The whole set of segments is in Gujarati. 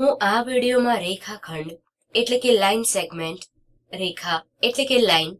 હું આ વિડીયોમાં રેખાખંડ, એટલે કે લાઈન સેગમેન્ટ, રેખા, એટલે કે લાઈન,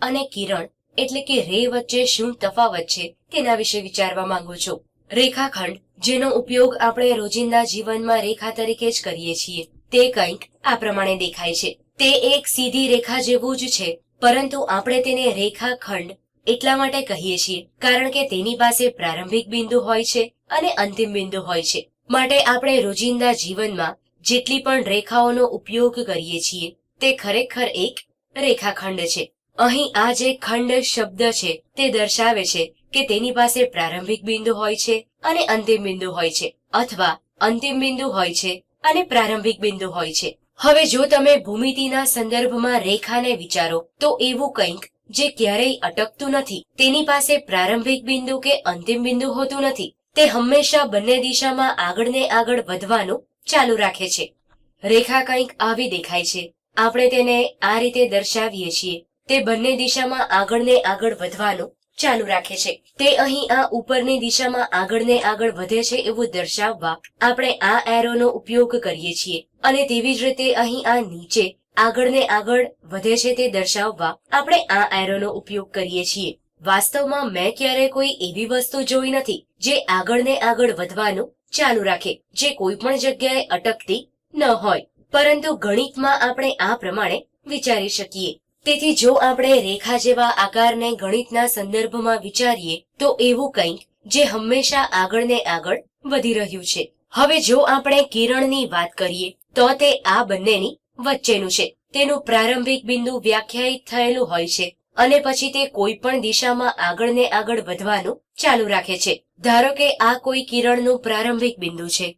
અને કિરણ, એટલે કે રે વચ્ચે શું તફાવત છે તેના વિશે વિચારવા માંગુ છું. રેખાખંડ, જેનો ઉપયોગ આપણે રોજિંદા જીવનમાં રેખા તરીકે જ કરીએ છીએ, તે કંઈક આ પ્રમાણે દેખાય છે. તે એક સીધી રેખા જેવું જ છે, પરંતુ આપણે તેને રેખાખંડ એટલા માટે કહીએ છીએ, કારણ કે તેની પાસે પ્રારંભિક બિંદુ હોય છે અને અંતિમ બિંદુ હોય છે. માટે આપણે રોજિંદા જીવનમાં જેટલી પણ રેખાઓનો ઉપયોગ કરીએ છીએ, તે ખરેખર એક રેખાખંડ છે. અહીં આ જે ખંડ શબ્દ છે, તે દર્શાવે છે કે તેની પાસે પ્રારંભિક બિંદુ હોય છે અને અંતિમ બિંદુ હોય છે, અથવા અંતિમ બિંદુ હોય છે અને પ્રારંભિક બિંદુ હોય છે. હવે જો તમે ભૂમિતિના સંદર્ભમાં રેખાને વિચારો, તો એવું કંઈક જે ક્યારેય અટકતું નથી. તેની પાસે પ્રારંભિક બિંદુ કે અંતિમ બિંદુ હોતું નથી. તે હંમેશા બંને દિશામાં આગળ ને આગળ વધવાનું ચાલુ રાખે છે. રેખા કંઈક આવી દેખાય છે. આપણે તેને આ રીતે દર્શાવીએ છીએ. તે બંને દિશામાં આગળ ને આગળ વધવાનું ચાલુ રાખે છે. તે અહીં આ ઉપરની દિશામાં આગળ ને આગળ વધે છે એવું દર્શાવવા આપણે આ એરોનો ઉપયોગ કરીએ છીએ. અને તેવી જ રીતે અહીં આ નીચે આગળ ને આગળ વધે છે તે દર્શાવવા આપણે આ એરોનો ઉપયોગ કરીએ છીએ. વાસ્તવમાં મેં ક્યારે કોઈ એવી વસ્તુ જોઈ નથી જે આગળ ને આગળ વધવાનું ચાલુ રાખે. જે કોઈ પણ જગ્યાએ અટકતી ન હોય. પરંતુ ગણિતમાં આપણે આ પ્રમાણે વિચારી શકીએ. તેથી જો આપણે રેખા જેવા આકારને ગણિતના સંદર્ભમાં વિચારીએ, તો એવું કંઈક જે હંમેશા આગળ ને આગળ વધી રહ્યું છે. હવે જો આપણે કિરણની વાત કરીએ, તો તે આ બંનેની વચ્ચેનું છે. તેનું પ્રારંભિક બિંદુ વ્યાખ્યાયિત થયેલું હોય છે. અને પછી તે કોઈ પણ દિશામાં આગળ ને આગળ વધવાનું ચાલુ રાખે છે. ધારો કે આ કોઈ કિરણનું પ્રારંભિક બિંદુ છે,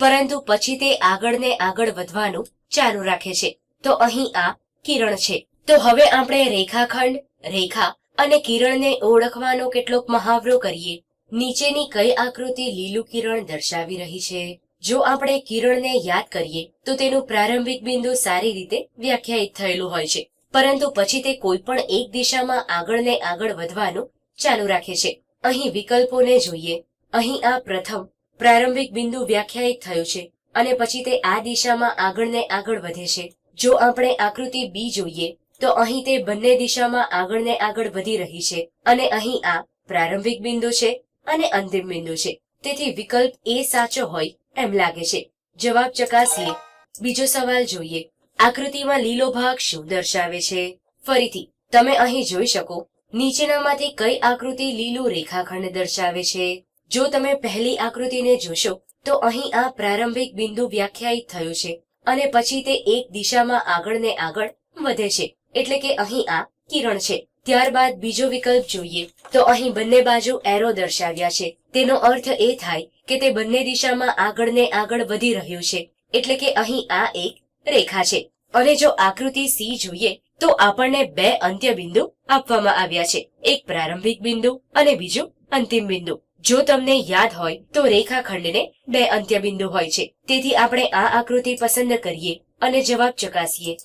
પરંતુ પછી તે આગળ ને આગળ વધવાનું ચાલુ રાખે છે. તો અહીં આ કિરણ છે. તો હવે આપણે રેખાખંડ, રેખા અને કિરણને ઓળખવાનો કેટલોક મહાવરો કરીએ. નીચેની કઈ આકૃતિ લીલું કિરણ દર્શાવી રહી છે? જો આપણે કિરણને યાદ કરીએ, તો તેનું પ્રારંભિક બિંદુ સારી રીતે વ્યાખ્યાયિત થયેલું હોય છે. પરંતુ પછી તે કોઈ પણ એક દિશામાં આગળ ને આગળ વધવાનું ચાલુ રાખે છે. અહીં વિકલ્પોને જોઈએ. અહીં આ પ્રથમ પ્રારંભિક બિંદુ વ્યાખ્યાયિત થયું છે અને પછી તે આ દિશામાં આગળ ને આગળ વધે છે. જો આપણે આકૃતિ બી જોઈએ, તો અહીં તે બંને દિશામાં આગળ ને આગળ વધી રહી છે અને અહીં આ પ્રારંભિક બિંદુ છે અને અંતિમ બિંદુ છે. તેથી વિકલ્પ એ સાચો હોય એમ લાગે છે. જવાબ ચકાસીએ. બીજો સવાલ જોઈએ. આકૃતિમાં લીલો ભાગ શું દર્શાવે છે? ફરીથી, તમે અહીં જોઈ શકો, નીચેનામાંથી કઈ આકૃતિ લીલું રેખાખંડ દર્શાવે છે? જો તમે પહેલી આકૃતિને જોશો, તો અહીં આ પ્રારંભિક બિંદુ વ્યાખ્યાયિત થયું છે અને પછી તે એક દિશામાં આગળ ને આગળ વધે છે. એટલે કે અહીં આ કિરણ છે. ત્યારબાદ બીજો વિકલ્પ જોઈએ, તો અહીં બંને બાજુ એરો દર્શાવ્યા છે. તેનો અર્થ એ થાય કે તે બંને દિશામાં આગળ ને આગળ વધી રહ્યું છે. એટલે કે અહીં આ એક રેખા છે. અને જો આકૃતિ સી જોઈએ, તો આપણને બે અંત્ય બિંદુ આપવામાં આવ્યા છે. એક પ્રારંભિક બિંદુ અને બીજું અંતિમ બિંદુ. જો તમને યાદ હોય, તો રેખાખંડને બે અંત્ય બિંદુ હોય છે. તેથી આપણે આ આકૃતિ પસંદ કરીએ અને જવાબ ચકાસીએ.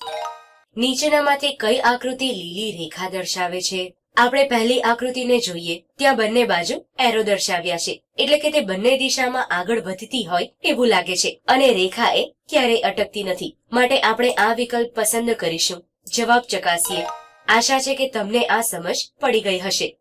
નીચેનામાંથી કઈ આકૃતિ લીલી રેખા દર્શાવે છે? આપણે પહેલી આકૃતિને જોઈએ, ત્યાં બંને બાજુ એરો દર્શાવ્યા છે. એટલે કે તે બંને દિશામાં આગળ વધતી હોય એવું લાગે છે. અને રેખા એ ક્યારેય અટકતી નથી. માટે આપણે આ વિકલ્પ પસંદ કરીશું. જવાબ ચકાસીએ. આશા છે કે તમને આ સમજ પડી ગઈ હશે.